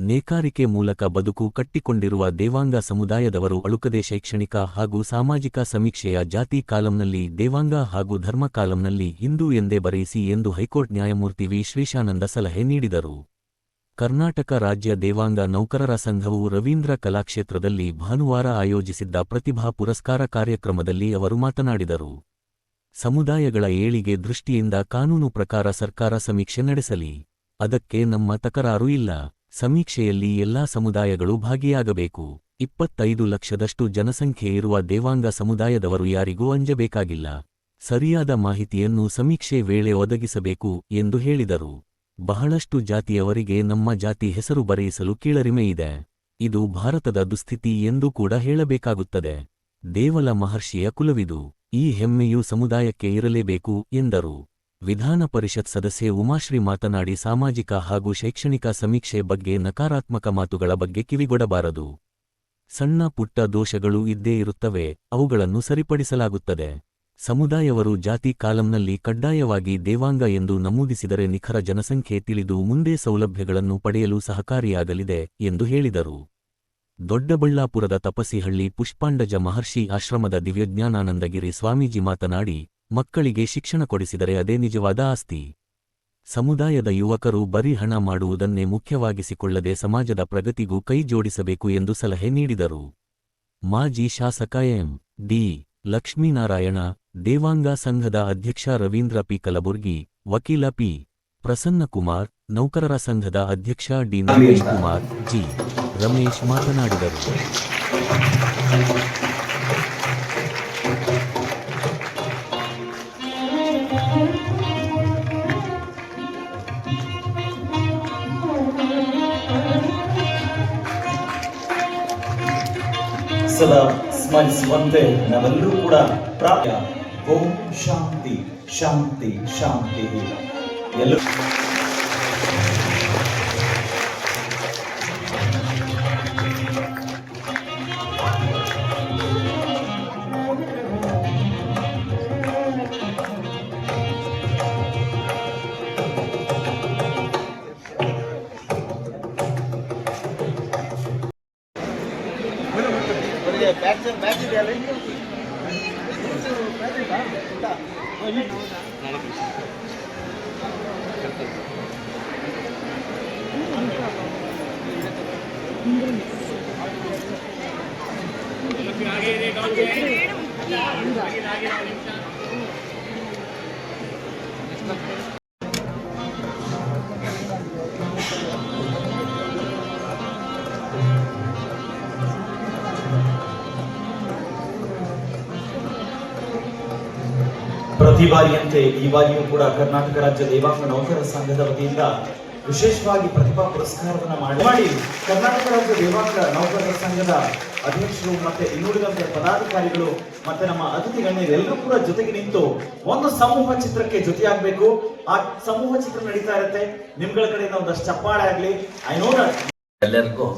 ನೇಕಾರಿಕೆ ಮೂಲಕ ಬದುಕು ಕಟ್ಟಿಕೊಂಡಿರುವ ದೇವಾಂಗ ಸಮುದಾಯದವರು ಅಳುಕದೆ ಶೈಕ್ಷಣಿಕ ಹಾಗೂ ಸಾಮಾಜಿಕ ಸಮೀಕ್ಷೆಯ ಜಾತಿ ಕಾಲಂನಲ್ಲಿ, ದೇವಾಂಗ ಹಾಗೂ ಧರ್ಮ ಕಾಲಂನಲ್ಲಿ ಹಿಂದೂ ಎಂದೇ ಬರೆಯಿಸಿ ಎಂದು ಹೈಕೋರ್ಟ್ ನ್ಯಾಯಮೂರ್ತಿ ವಿ. ಶ್ರೀಶಾನಂದ ಸಲಹೆ ನೀಡಿದರು. ಕರ್ನಾಟಕ ರಾಜ್ಯ ದೇವಾಂಗ ನೌಕರರ ಸಂಘವು ರವೀಂದ್ರ ಕಲಾಕ್ಷೇತ್ರದಲ್ಲಿ ಭಾನುವಾರ ಆಯೋಜಿಸಿದ್ದ ಪ್ರತಿಭಾ ಪುರಸ್ಕಾರ ಕಾರ್ಯಕ್ರಮದಲ್ಲಿ ಅವರು ಮಾತನಾಡಿದರು. ಸಮುದಾಯಗಳ ಏಳಿಗೆ ದೃಷ್ಟಿಯಿಂದ ಕಾನೂನು ಪ್ರಕಾರ ಸರ್ಕಾರ ಸಮೀಕ್ಷೆ ನಡೆಸಲಿ. ಅದಕ್ಕೆ ನಮ್ಮ ತಕರಾರು ಇಲ್ಲ. ಸಮೀಕ್ಷೆಯಲ್ಲಿ ಎಲ್ಲಾ ಸಮುದಾಯಗಳು ಭಾಗಿಯಾಗಬೇಕು. ಇಪ್ಪತ್ತೈದು ಲಕ್ಷದಷ್ಟು ಜನಸಂಖ್ಯೆ ಇರುವ ದೇವಾಂಗ ಸಮುದಾಯದವರು ಯಾರಿಗೂ ಅಂಜಬೇಕಾಗಿಲ್ಲ. ಸರಿಯಾದ ಮಾಹಿತಿಯನ್ನು ಸಮೀಕ್ಷೆ ವೇಳೆ ಒದಗಿಸಬೇಕು ಎಂದು ಹೇಳಿದರು. ಬಹಳಷ್ಟು ಜಾತಿಯವರಿಗೆ ನಮ್ಮ ಜಾತಿ ಹೆಸರು ಬರೆಯಿಸಲು ಕೀಳರಿಮೆಯಿದೆ ಇದು ಭಾರತದ ದುಸ್ಥಿತಿ ಎಂದು ಕೂಡ ಹೇಳಬೇಕಾಗುತ್ತದೆ. ದೇವಲ ಮಹರ್ಷಿಯ ಕುಲವಿದು, ಈ ಹೆಮ್ಮೆಯು ಸಮುದಾಯಕ್ಕೆ ಇರಲೇಬೇಕು ಎಂದರು. ವಿಧಾನ ಪರಿಷತ್ ಸದಸ್ಯೆ ಉಮಾಶ್ರೀ ಮಾತನಾಡಿ ಸಾಮಾಜಿಕ ಹಾಗೂ ಶೈಕ್ಷಣಿಕ ಸಮೀಕ್ಷೆ ಬಗ್ಗೆ ನಕಾರಾತ್ಮಕ ಮಾತುಗಳ ಬಗ್ಗೆ ಕಿವಿಗೊಡಬಾರದು. ಸಣ್ಣ ಪುಟ್ಟ ದೋಷಗಳು ಇದ್ದೇ ಇರುತ್ತವೆ, ಅವುಗಳನ್ನು ಸರಿಪಡಿಸಲಾಗುತ್ತದೆ. ಸಮುದಾಯವರು ಜಾತಿ ಕಾಲಂನಲ್ಲಿ ಕಡ್ಡಾಯವಾಗಿ ದೇವಾಂಗ ಎಂದು ನಮೂದಿಸಿದರೆ ನಿಖರ ಜನಸಂಖ್ಯೆ ತಿಳಿದು ಮುಂದೆ ಸೌಲಭ್ಯಗಳನ್ನು ಪಡೆಯಲು ಸಹಕಾರಿಯಾಗಲಿದೆ ಎಂದು ಹೇಳಿದರು. ದೊಡ್ಡಬಳ್ಳಾಪುರದ ತಪಸಿಹಳ್ಳಿ ಪುಷ್ಪಾಂಡಜ ಮಹರ್ಷಿ ಆಶ್ರಮದ ದಿವ್ಯಜ್ಞಾನಾನಂದಗಿರಿ ಸ್ವಾಮೀಜಿ ಮಾತನಾಡಿ ಮಕ್ಕಳಿಗೆ ಶಿಕ್ಷಣ ಕೊಡಿಸಿದರೆ ಅದೇ ನಿಜವಾದ ಆಸ್ತಿ. ಸಮುದಾಯದ ಯುವಕರು ಬರೀ ಹಣ ಮಾಡುವುದನ್ನೇ ಮುಖ್ಯವಾಗಿಸಿಕೊಳ್ಳದೆ ಸಮಾಜದ ಪ್ರಗತಿಗೂ ಕೈ ಜೋಡಿಸಬೇಕು ಎಂದು ಸಲಹೆ ನೀಡಿದರು. ಮಾಜಿ ಶಾಸಕ ಎಂ. ಡಿ. ಲಕ್ಷ್ಮೀನಾರಾಯಣ, ದೇವಾಂಗ ಸಂಘದ ಅಧ್ಯಕ್ಷ ರವೀಂದ್ರ ಪಿ. ಕಲಬುರ್ಗಿ, ವಕೀಲ ಪಿ. ಪ್ರಸನ್ನಕುಮಾರ್, ನೌಕರರ ಸಂಘದ ಅಧ್ಯಕ್ಷ ಡಿ. ನರೇಶ್ ಕುಮಾರ್ ಜಿ. ರಮೇಶ್ ಮಾತನಾಡಿದರು. ಸದಾ ಸ್ಮರಿಸುವಂತೆ ನಾವೆಲ್ಲರೂ ಕೂಡ ಪ್ರಾಯ ಓಂ ಶಾಂತಿ ಶಾಂತಿ ಶಾಂತಿ. ಎಲ್ಲರೂ ಪ್ರತಿ ಬಾರಿಯಂತೆ ಈ ಬಾರಿಯೂ ಕೂಡ ಕರ್ನಾಟಕ ರಾಜ್ಯ ದೇವಾಂಗ ನೌಕರರ ಸಂಘದ ವತಿಯಿಂದ ವಿಶೇಷವಾಗಿ ಪ್ರತಿಭಾ ಪುರಸ್ಕಾರವನ್ನು ಮಾಡಿ ಕರ್ನಾಟಕ ರಾಜ್ಯ ದೇವಾಂಗ ನೌಕರರ ಸಂಘದ ಅಧ್ಯಕ್ಷರು ಮತ್ತೆ ಇನ್ನುಳಿದಂತೆ ಪದಾಧಿಕಾರಿಗಳು ಮತ್ತೆ ನಮ್ಮ ಅತಿಥಿ ಗಣ್ಯರು ಎಲ್ಲರೂ ಕೂಡ ಜೊತೆಗೆ ನಿಂತು ಒಂದು ಸಮೂಹ ಚಿತ್ರಕ್ಕೆ ಜೊತೆಯಾಗಬೇಕು. ಆ ಸಮೂಹ ಚಿತ್ರ ನಡೀತಾ ಇರುತ್ತೆ. ನಿಮ್ಗಳ ಕಡೆಯಿಂದ ಒಂದಷ್ಟು ಚಪ್ಪಾಳೆ ಆಗ್ಲಿ. ಐ ನೋ ದಟ್ ಎಲ್ಲರಿಗೂ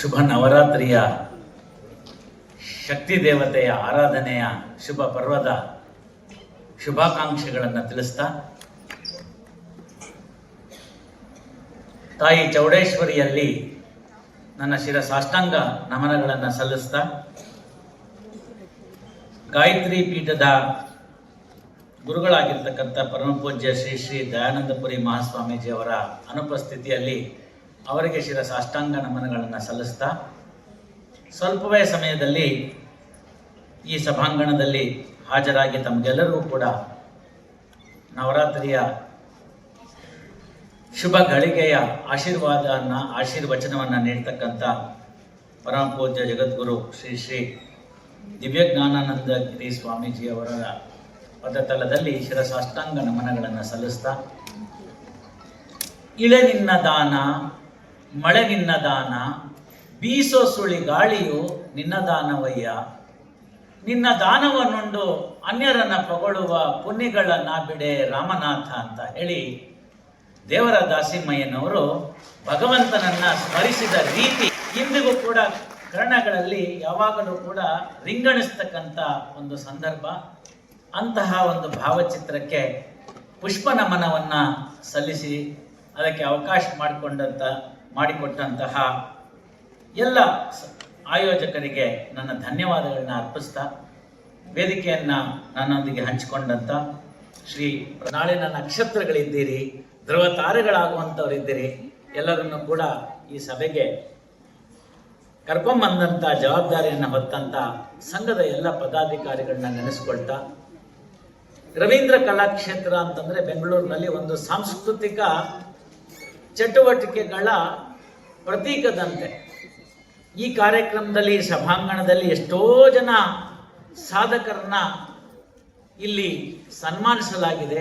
ಶುಭ ನವರಾತ್ರಿಯ ಶಕ್ತಿ ದೇವತೆಯ ಆರಾಧನೆಯ ಶುಭ ಪರ್ವದ ಶುಭಾಕಾಂಕ್ಷೆಗಳನ್ನು ತಿಳಿಸ್ತಾ, ತಾಯಿ ಚೌಡೇಶ್ವರಿಯಲ್ಲಿ ನನ್ನ ಶಿರ ಸಾಷ್ಟಾಂಗ ನಮನಗಳನ್ನು ಸಲ್ಲಿಸ್ತಾ, ಗಾಯತ್ರಿ ಪೀಠದ ಗುರುಗಳಾಗಿರ್ತಕ್ಕಂಥ ಪರಮಪೂಜ್ಯ ಶ್ರೀ ಶ್ರೀ ದಯಾನಂದಪುರಿ ಮಹಾಸ್ವಾಮೀಜಿಯವರ ಅನುಪಸ್ಥಿತಿಯಲ್ಲಿ ಅವರಿಗೆ ಶಿರ ಸಾಷ್ಟಾಂಗ ನಮನಗಳನ್ನು ಸಲ್ಲಿಸ್ತಾ, ಸ್ವಲ್ಪವೇ ಸಮಯದಲ್ಲಿ ಈ ಸಭಾಂಗಣದಲ್ಲಿ ಹಾಜರಾಗಿ ತಮಗೆಲ್ಲರಿಗೂ ಕೂಡ ನವರಾತ್ರಿಯ ಶುಭ ಗಳಿಗೆಯ ಆಶೀರ್ವಾದನ ಆಶೀರ್ವಚನವನ್ನು ನೀಡ್ತಕ್ಕಂಥ ಪರಮ ಪೂಜ್ಯ ಜಗದ್ಗುರು ಶ್ರೀ ಶ್ರೀ ದಿವ್ಯಜ್ಞಾನಾನಂದ ಗಿರಿ ಸ್ವಾಮೀಜಿಯವರ ಪದತಲದಲ್ಲಿ ಶಿರಸಾಷ್ಟಾಂಗ ನಮನಗಳನ್ನು ಸಲ್ಲಿಸ್ತಾ, ಇಳೆ ನಿನ್ನ ದಾನ, ಮಳೆ ನಿನ್ನ ದಾನ, ಬೀಸೋ ಸುಳಿ ಗಾಳಿಯು ನಿನ್ನ ದಾನವಯ್ಯ ನಿನ್ನ ದಾನವನ್ನುಂಡು ಅನ್ಯರನ್ನ ಪಗೊಳ್ಳುವ ಪುಣ್ಯಗಳ ನಾಬಿಡೆ ರಾಮನಾಥ ಅಂತ ಹೇಳಿ ದೇವರ ದಾಸಿಮಯ್ಯನವರು ಭಗವಂತನನ್ನ ಸ್ಮರಿಸಿದ ರೀತಿ ಇಂದಿಗೂ ಕೂಡ ಕರ್ಣಗಳಲ್ಲಿ ಯಾವಾಗಲೂ ಕೂಡ ರಿಂಗಣಿಸ್ತಕ್ಕಂಥ ಒಂದು ಸಂದರ್ಭ. ಅಂತಹ ಒಂದು ಭಾವಚಿತ್ರಕ್ಕೆ ಪುಷ್ಪ ನಮನವನ್ನ ಸಲ್ಲಿಸಿ ಅದಕ್ಕೆ ಅವಕಾಶ ಮಾಡಿಕೊಂಡಂತ, ಮಾಡಿಕೊಟ್ಟಂತಹ ಎಲ್ಲ ಆಯೋಜಕರಿಗೆ ನನ್ನ ಧನ್ಯವಾದಗಳನ್ನ ಅರ್ಪಿಸ್ತಾ, ವೇದಿಕೆಯನ್ನ ನನ್ನೊಂದಿಗೆ ಹಂಚಿಕೊಂಡಂತ ಶ್ರೀ ನಾಳಿನ ನಕ್ಷತ್ರಗಳಿದ್ದೀರಿ, ಧ್ರುವ ತಾರೆಗಳಾಗುವಂಥವರಿದ್ದೀರಿ ಎಲ್ಲರನ್ನು ಕೂಡ ಈ ಸಭೆಗೆ ಕರ್ಕೊಂಬಂದಂಥ ಜವಾಬ್ದಾರಿಯನ್ನು ಹೊತ್ತಂತ ಸಂಘದ ಎಲ್ಲ ಪದಾಧಿಕಾರಿಗಳನ್ನ ನೆನೆಸ್ಕೊಳ್ತಾ, ರವೀಂದ್ರ ಕಲಾಕ್ಷೇತ್ರ ಅಂತಂದ್ರೆ ಬೆಂಗಳೂರಿನಲ್ಲಿ ಒಂದು ಸಾಂಸ್ಕೃತಿಕ ಚಟುವಟಿಕೆಗಳ ಪ್ರತೀಕದಂತೆ ಈ ಕಾರ್ಯಕ್ರಮದಲ್ಲಿ, ಸಭಾಂಗಣದಲ್ಲಿ ಎಷ್ಟೋ ಜನ ಸಾಧಕರನ್ನ ಇಲ್ಲಿ ಸನ್ಮಾನಿಸಲಾಗಿದೆ.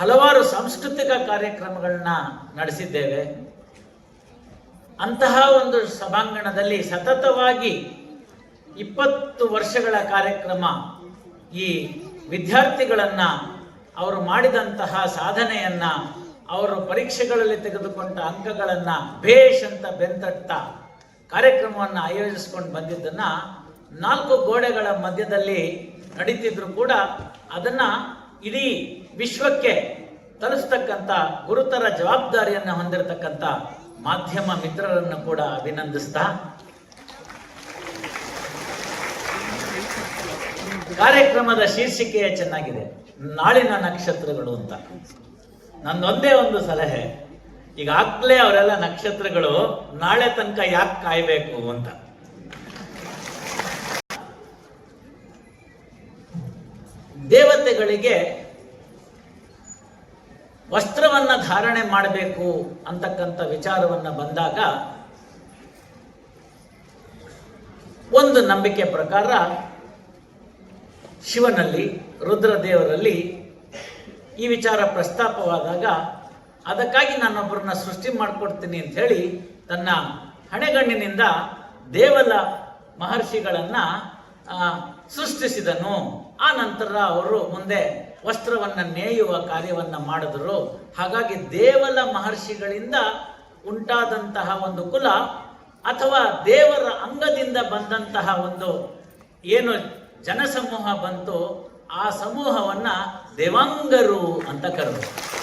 ಹಲವಾರು ಸಾಂಸ್ಕೃತಿಕ ಕಾರ್ಯಕ್ರಮಗಳನ್ನ ನಡೆಸಿದ್ದೇವೆ. ಅಂತಹ ಒಂದು ಸಭಾಂಗಣದಲ್ಲಿ ಸತತವಾಗಿ ಇಪ್ಪತ್ತು ವರ್ಷಗಳ ಕಾರ್ಯಕ್ರಮ ಈ ವಿದ್ಯಾರ್ಥಿಗಳನ್ನ ಅವರು ಮಾಡಿದಂತಹ ಸಾಧನೆಯನ್ನ ಅವರು ಪರೀಕ್ಷೆಗಳಲ್ಲಿ ತೆಗೆದುಕೊಂಡ ಅಂಕಗಳನ್ನು ಭೇಷ್ ಅಂತ ಬೆಂತಟ್ಟ ಕಾರ್ಯಕ್ರಮವನ್ನು ಆಯೋಜಿಸ್ಕೊಂಡು ಬಂದಿದ್ದನ್ನ ನಾಲ್ಕು ಗೋಡೆಗಳ ಮಧ್ಯದಲ್ಲಿ ನಡೀತಿದ್ರು ಕೂಡ ಅದನ್ನ ಇಡೀ ವಿಶ್ವಕ್ಕೆ ತಲುಸ್ತಕ್ಕಂಥ ಗುರುತರ ಜವಾಬ್ದಾರಿಯನ್ನು ಹೊಂದಿರತಕ್ಕಂಥ ಮಾಧ್ಯಮ ಮಿತ್ರರನ್ನು ಕೂಡ ಅಭಿನಂದಿಸ್ತಾ ಕಾರ್ಯಕ್ರಮದ ಶೀರ್ಷಿಕೆಯೇ ಚೆನ್ನಾಗಿದೆ. ನಾಳಿನ ನಕ್ಷತ್ರಗಳು ಅಂತ. ನಂದೊಂದೇ ಒಂದು ಸಲಹೆ ಈಗ ಆಗ್ಲೇ ಅವರೆಲ್ಲ ನಕ್ಷತ್ರಗಳು ನಾಳೆ ತನಕ ಯಾಕೆ ಕಾಯ್ಬೇಕು ಅಂತ. ದೇವತೆಗಳಿಗೆ ವಸ್ತ್ರವನ್ನ ಧಾರಣೆ ಮಾಡಬೇಕು ಅಂತಕ್ಕಂಥ ವಿಚಾರವನ್ನ ಬಂದಾಗ ಒಂದು ನಂಬಿಕೆ ಪ್ರಕಾರ ಶಿವನಲ್ಲಿ, ರುದ್ರದೇವರಲ್ಲಿ ಈ ವಿಚಾರ ಪ್ರಸ್ತಾಪವಾದಾಗ ಅದಕ್ಕಾಗಿ ನಾನೊಬ್ಬರನ್ನ ಸೃಷ್ಟಿ ಮಾಡಿಕೊಡ್ತೀನಿ ಅಂತ ಹೇಳಿ ತನ್ನ ಹಣೆಗಣ್ಣಿನಿಂದ ದೇವಲ ಮಹರ್ಷಿಗಳನ್ನ ಸೃಷ್ಟಿಸಿದನು. ಆ ನಂತರ ಅವರು ಮುಂದೆ ವಸ್ತ್ರವನ್ನ ನೇಯುವ ಕಾರ್ಯವನ್ನ ಮಾಡಿದರು. ಹಾಗಾಗಿ ದೇವಲ ಮಹರ್ಷಿಗಳಿಂದ ಉಂಟಾದಂತಹ ಒಂದು ಕುಲ ಅಥವಾ ದೇವರ ಅಂಗದಿಂದ ಬಂದಂತಹ ಒಂದು ಏನು ಜನಸಮೂಹ ಬಂತು ಆ ಸಮೂಹವನ್ನ ದೇವಾಂಗರು ಅಂತ ಕರೆದರು.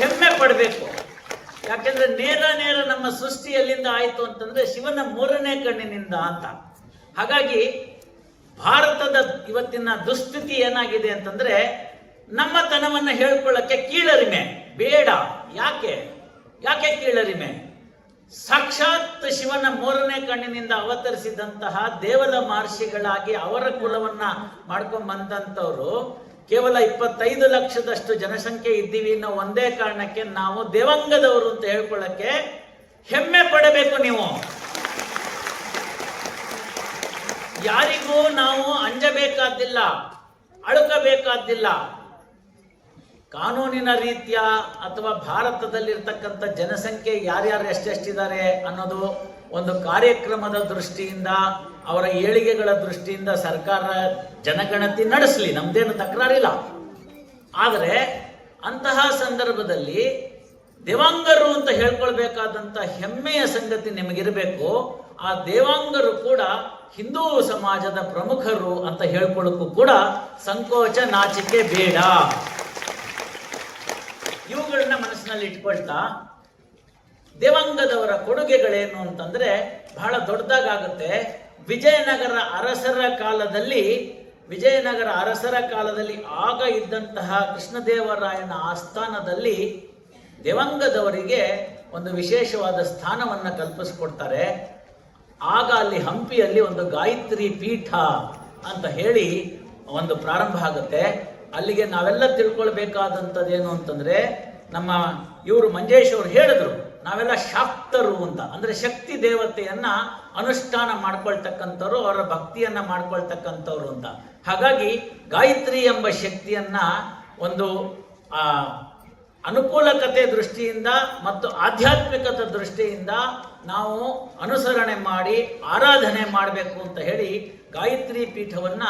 ಹೆಮ್ಮೆ ಪಡಬೇಕು. ಯಾಕೆಂದ್ರೆ ನೇರ ನೇರ ನಮ್ಮ ಸೃಷ್ಟಿ ಎಲ್ಲಿಂದ ಆಯಿತು ಅಂತಂದ್ರೆ ಶಿವನ ಮೂರನೇ ಕಣ್ಣಿನಿಂದ ಅಂತ. ಹಾಗಾಗಿ ಭಾರತದ ಇವತ್ತಿನ ದುಸ್ಥಿತಿ ಏನಾಗಿದೆ ಅಂತಂದ್ರೆ ನಮ್ಮ ತನವನ್ನ ಹೇಳ್ಕೊಳ್ಳಕ್ಕೆ ಕೀಳರಿಮೆ. ಬೇಡ. ಯಾಕೆ? ಯಾಕೆ ಕೀಳರಿಮೆ? ಸಾಕ್ಷಾತ್ ಶಿವನ ಮೂರನೇ ಕಣ್ಣಿನಿಂದ ಅವತರಿಸಿದಂತಹ ದೇವಲ ಮಹರ್ಷಿಗಳಾಗಿ ಅವರ ಕುಲವನ್ನ ಮಾಡ್ಕೊಂಡ್ ಬಂದಂತವ್ರು ಕೇವಲ ಇಪ್ಪತ್ತೈದು ಲಕ್ಷದಷ್ಟು ಜನಸಂಖ್ಯೆ ಇದ್ದೀವಿ ಅನ್ನೋ ಒಂದೇ ಕಾರಣಕ್ಕೆ ನಾವು ದೇವಂಗದವರು ಅಂತ ಹೇಳ್ಕೊಳ್ಳಕ್ಕೆ ಹೆಮ್ಮೆ ಪಡಬೇಕು ನೀವು. ಯಾರಿಗೂ ನಾವು ಅಂಜಬೇಕಾದ್ದಿಲ್ಲ, ಅಳುಕಬೇಕಾದ್ದಿಲ್ಲ. ಕಾನೂನಿನ ರೀತಿಯ ಅಥವಾ ಭಾರತದಲ್ಲಿರ್ತಕ್ಕಂಥ ಜನಸಂಖ್ಯೆ ಯಾರ್ಯಾರು ಎಷ್ಟೆಷ್ಟಿದ್ದಾರೆ ಅನ್ನೋದು ಒಂದು ಕಾರ್ಯಕ್ರಮದ ದೃಷ್ಟಿಯಿಂದ, ಅವರ ಏಳಿಗೆಗಳ ದೃಷ್ಟಿಯಿಂದ ಸರ್ಕಾರ ಜನಗಣತಿ ನಡೆಸಲಿ, ನಮ್ದೇನು ತಕರಾರಿಲ್ಲ. ಆದರೆ ಅಂತಹ ಸಂದರ್ಭದಲ್ಲಿ ದೇವಾಂಗರು ಅಂತ ಹೇಳ್ಕೊಳ್ಬೇಕಾದಂಥ ಹೆಮ್ಮೆಯ ಸಂಗತಿ ನಿಮಗಿರಬೇಕು. ಆ ದೇವಾಂಗರು ಕೂಡ ಹಿಂದೂ ಸಮಾಜದ ಪ್ರಮುಖರು ಅಂತ ಹೇಳ್ಕೊಳ್ಳೋಕ್ಕೂ ಕೂಡ ಸಂಕೋಚ ನಾಚಿಕೆ ಬೇಡ. ಮನಸ್ಸಿನಲ್ಲಿ ಇಟ್ಕೊಳ್ತಾ ದೇವಾಂಗದವರ ಕೊಡುಗೆಗಳೇನು ಅಂತಂದ್ರೆ ಬಹಳ ದೊಡ್ಡದಾಗುತ್ತೆ ವಿಜಯನಗರ ಅರಸರ ಕಾಲದಲ್ಲಿ, ವಿಜಯನಗರ ಅರಸರ ಕಾಲದಲ್ಲಿ ಆಗ ಇದ್ದಂತಹ ಕೃಷ್ಣದೇವರಾಯನ ಆಸ್ಥಾನದಲ್ಲಿ ದೇವಂಗದವರಿಗೆ ಒಂದು ವಿಶೇಷವಾದ ಸ್ಥಾನವನ್ನು ಕಲ್ಪಿಸ್ಕೊಡ್ತಾರೆ. ಆಗ ಅಲ್ಲಿ ಹಂಪಿಯಲ್ಲಿ ಒಂದು ಗಾಯತ್ರಿ ಪೀಠ ಅಂತ ಹೇಳಿ ಒಂದು ಪ್ರಾರಂಭ ಆಗುತ್ತೆ. ಅಲ್ಲಿಗೆ ನಾವೆಲ್ಲ ತಿಳ್ಕೊಳ್ಬೇಕಾದಂಥದ್ದೇನು ಅಂತಂದ್ರೆ ನಮ್ಮ ಇವರು ಮಂಜೇಶ್ ಅವರು ಹೇಳಿದ್ರು, ನಾವೆಲ್ಲ ಶಾಕ್ತರು ಅಂತ. ಅಂದ್ರೆ ಶಕ್ತಿ ದೇವತೆಯನ್ನ ಅನುಷ್ಠಾನ ಮಾಡ್ಕೊಳ್ತಕ್ಕಂಥವ್ರು, ಅವರ ಭಕ್ತಿಯನ್ನ ಮಾಡ್ಕೊಳ್ತಕ್ಕಂಥವ್ರು ಅಂತ. ಹಾಗಾಗಿ ಗಾಯತ್ರಿ ಎಂಬ ಶಕ್ತಿಯನ್ನ ಒಂದು ಅನುಕೂಲಕತೆ ದೃಷ್ಟಿಯಿಂದ ಮತ್ತು ಆಧ್ಯಾತ್ಮಿಕತೆ ದೃಷ್ಟಿಯಿಂದ ನಾವು ಅನುಸರಣೆ ಮಾಡಿ, ಆರಾಧನೆ ಮಾಡಬೇಕು ಅಂತ ಹೇಳಿ ಗಾಯತ್ರಿ ಪೀಠವನ್ನ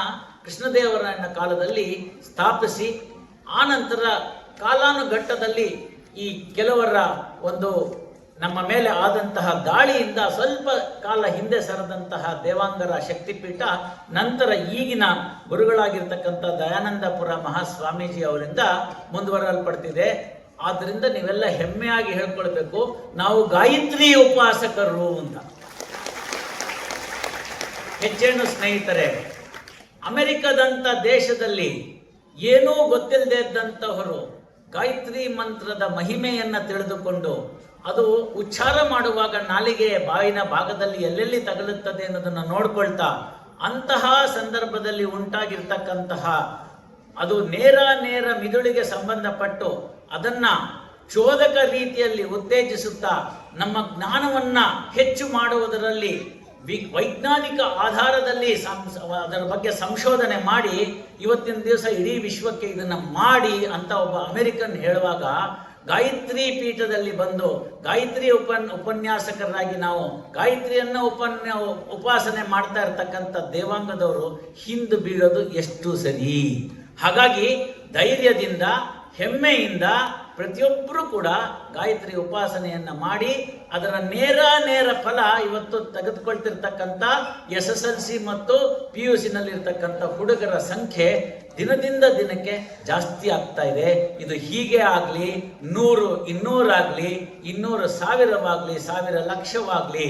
ಕೃಷ್ಣದೇವರಾಯನ ಕಾಲದಲ್ಲಿ ಸ್ಥಾಪಿಸಿ ಆನಂತರ ಕಾಲಾನುಘಟ್ಟದಲ್ಲಿ ಈ ಕೆಲವರ ಒಂದು ನಮ್ಮ ಮೇಲೆ ಆದಂತಹ ದಾಳಿಯಿಂದ ಸ್ವಲ್ಪ ಕಾಲ ಹಿಂದೆ ಸರದಂತಹ ದೇವಾಂಗರ ಶಕ್ತಿಪೀಠ, ನಂತರ ಈಗಿನ ಗುರುಗಳಾಗಿರ್ತಕ್ಕಂಥ ದಯಾನಂದಪುರ ಮಹಾಸ್ವಾಮೀಜಿ ಅವರಿಂದ ಮುಂದುವರಲ್ಪಡ್ತಿದೆ ಆದ್ದರಿಂದ ನೀವೆಲ್ಲ ಹೆಮ್ಮೆಯಾಗಿ ಹೇಳ್ಕೊಳ್ಬೇಕು, ನಾವು ಗಾಯತ್ರಿ ಉಪಾಸಕರು ಅಂತ. ಹೆಚ್ಚೇನು ಸ್ನೇಹಿತರೆ ಅಮೆರಿಕದಂತ ದೇಶದಲ್ಲಿ ಏನೂ ಗೊತ್ತಿಲ್ಲದೆ ಇದ್ದಂತಹವರು ಗಾಯತ್ರಿ ಮಂತ್ರದ ಮಹಿಮೆಯನ್ನು ತಿಳಿದುಕೊಂಡು ಅದು ಉಚ್ಚಾರ ಮಾಡುವಾಗ ನಾಲಿಗೆ ಬಾಯಿನ ಭಾಗದಲ್ಲಿ ಎಲ್ಲೆಲ್ಲಿ ತಗಲುತ್ತದೆ ಅನ್ನೋದನ್ನ ನೋಡ್ಕೊಳ್ತಾ ಅಂತಹ ಸಂದರ್ಭದಲ್ಲಿ ಉಂಟಾಗಿರ್ತಕ್ಕಂತಹ ಅದು ನೇರ ನೇರ ಮಿದುಳಿಗೆ ಸಂಬಂಧಪಟ್ಟು ಅದನ್ನ ಚೋದಕ ರೀತಿಯಲ್ಲಿ ಉತ್ತೇಜಿಸುತ್ತಾ ನಮ್ಮ ಜ್ಞಾನವನ್ನ ಹೆಚ್ಚು ಮಾಡುವುದರಲ್ಲಿ ವಿ- ವೈಜ್ಞಾನಿಕ ಆಧಾರದಲ್ಲಿ ಅದರ ಬಗ್ಗೆ ಸಂಶೋಧನೆ ಮಾಡಿ, ಇವತ್ತಿನ ದಿವಸ ಇಡೀ ವಿಶ್ವಕ್ಕೆ ಇದನ್ನು ಮಾಡಿ ಅಂತ ಒಬ್ಬ ಅಮೆರಿಕನ್ ಹೇಳುವಾಗ, ಗಾಯತ್ರಿ ಪೀಠದಲ್ಲಿ ಬಂದು, ಗಾಯತ್ರಿ ಉಪನ್ ಉಪನ್ಯಾಸಕರಾಗಿ ನಾವು, ಗಾಯತ್ರಿಯನ್ನು ಉಪನ್ಯ, ಉಪಾಸನೆ ಮಾಡ್ತಾ ಇರ್ತಕ್ಕಂಥ ದೇವಾಂಗದವರು ಹಿಂದು ಬೀಳೋದು ಎಷ್ಟು ಸರಿ. ಹಾಗಾಗಿ ಧೈರ್ಯದಿಂದ, ಹೆಮ್ಮೆಯಿಂದ ಪ್ರತಿಯೊಬ್ಬರು ಕೂಡ ಗಾಯತ್ರಿ ಉಪಾಸನೆಯನ್ನು ಮಾಡಿ ಅದರ ನೇರ ನೇರ ಫಲ ಇವತ್ತು ತೆಗೆದುಕೊಳ್ತಿರ್ತಕ್ಕಂಥ ಎಸ್ ಎಸ್ ಎಲ್ ಸಿ ಮತ್ತು ಪಿ ಯು ಸಿನಲ್ಲಿರ್ತಕ್ಕಂಥ ಹುಡುಗರ ಸಂಖ್ಯೆ ದಿನದಿಂದ ದಿನಕ್ಕೆ ಜಾಸ್ತಿ ಆಗ್ತಾ ಇದೆ. ಇದು ಹೀಗೆ ಆಗಲಿ, ನೂರು, ಇನ್ನೂರಾಗಲಿ, ಇನ್ನೂರು ಸಾವಿರವಾಗಲಿ, ಸಾವಿರ ಲಕ್ಷವಾಗಲಿ,